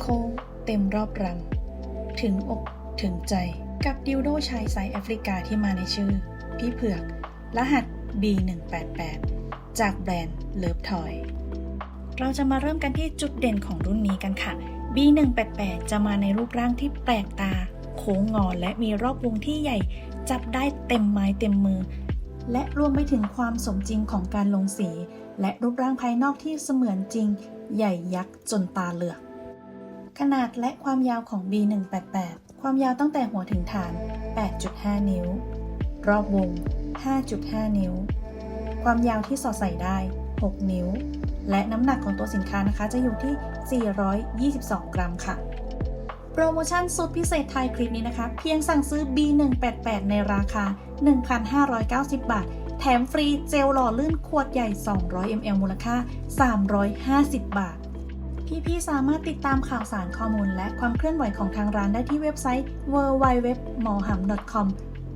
โค้งเต็มรอบรัง ถึงอกถึงใจกับดิวโดชายไซส์แอฟริกาที่มาในชื่อ พี่เผือก รหัส B188 จากแบรนด์เลิฟทอยเราจะมาเริ่มกันที่จุดเด่นของรุ่นนี้กันค่ะ B188 จะมาในรูปร่างที่แปลกตา โค้งงอและมีรอบวงที่ใหญ่ จับได้เต็มไม้เต็มมือ และรวมไปถึงความสมจริงของการลงสี และรูปร่างภายนอกที่เสมือนจริง ใหญ่ยักษ์จนตาเหลือก ขนาดและความยาวของ B188 ความยาวตั้งแต่หัวถึงฐาน 8.5 นิ้ว รอบวง 5.5 นิ้ว ความยาวที่สอดใส่ได้ 6 นิ้ว และน้ำหนักของตัวสินค้านะคะจะอยู่ที่ 422 กรัมค่ะ โปรโมชั่นสุดพิเศษไทยคลิปนี้นะคะ เพียงสั่งซื้อ B188 ในราคา 1,590 บาทแถมฟรีเจลหล่อลื่นขวดใหญ่ 200 ml มูลค่า 350 บาท พี่ๆ สามารถติดตามข่าวสารข้อมูล และความเคลื่อนไหวของทางร้านได้ที่เว็บไซต์ www.moham.com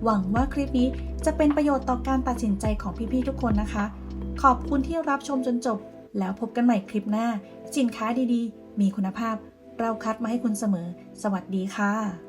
หวังว่าคลิปนี้จะเป็นประโยชน์ต่อการตัดสินใจของพี่ๆ ทุกคนนะคะ ขอบคุณที่รับชมจนจบ แล้วพบกันใหม่คลิปหน้า สินค้าดีๆ มีคุณภาพ เราคัดมาให้คุณเสมอ สวัสดีค่ะ